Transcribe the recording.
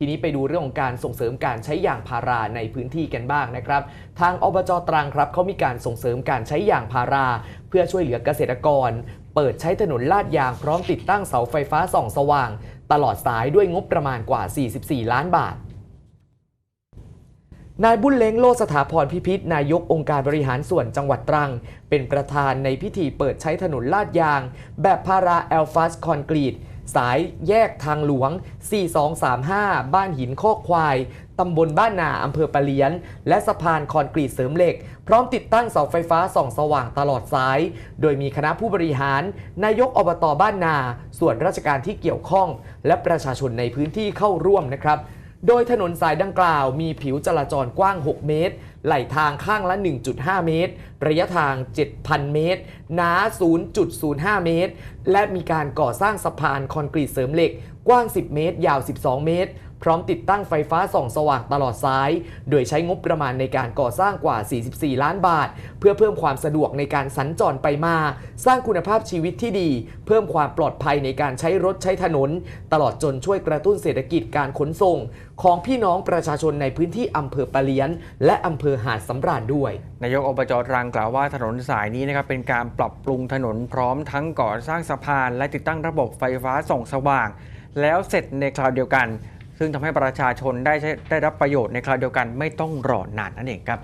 ทีนี้ไปดูเรื่องของการส่งเสริมการใช้ยางพาราในพื้นที่กันบ้างนะครับ ทางอบจตรังครับเขามีการส่งเสริมการใช้ยางพารา เพื่อช่วยเหลือเกษตรกร เปิดใช้ถนนลาดยางพร้อมติดตั้งเสาไฟฟ้าส่องสว่าง ตลอดสายด้วยงบประมาณกว่า 44 ล้านบาทนายบุญเล้งโลสถาพรพิพิธนายกองค์การบริหารส่วนจังหวัดตรัง เป็นประธานในพิธีเปิดใช้ถนนลาดยาง แบบพาราแอลฟัสคอนกรีต สายแยกทางหลวง 4235 บ้านหินโคกควาย ตำบลบ้านนาอำเภอปะเลียน และสะพานคอนกรีตเสริมเหล็ก พร้อมติดตั้งเสาไฟฟ้าส่องสว่างตลอดสาย โดยมีคณะผู้บริหาร นายกอบตบ้านนา ส่วนราชการที่เกี่ยวข้อง และประชาชนในพื้นที่เข้าร่วมนะครับ โดยถนนสายดังกล่าวมีผิวจราจรกว้าง 6 เมตร ไหลทางข้างละ 1.5 เมตร ระยะทาง 7,000 เมตร หนา 0.05 เมตร และมีการก่อสร้างสะพานคอนกรีตเสริมเหล็ก กว้าง 10 เมตร ยาว 12 เมตร พร้อมติดตั้งไฟฟ้าส่องสว่างตลอดสาย โดยใช้งบประมาณในการก่อสร้างกว่า 44 ล้านบาท เพื่อเพิ่มความสะดวกในการสัญจรไปมา สร้างคุณภาพชีวิตที่ดี เพิ่มความปลอดภัยในการใช้รถใช้ถนน ตลอดจนช่วยกระตุ้นเศรษฐกิจการขนส่ง ของพี่น้องประชาชนในพื้นที่อำเภอปะเลียน และอำเภอหาดสำราญด้วย นายกอบจตรังกล่าวว่าถนนสายนี้นะครับเป็นการปรับปรุงถนนพร้อมทั้งก่อสร้างสะพาน และติดตั้งระบบไฟฟ้าส่องสว่าง แล้วเสร็จในคราวเดียวกัน ซึ่งทำให้ประชาชนได้ใช้ได้รับประโยชน์ในคราวเดียวกันไม่ต้องรอนานนั่นเองครับ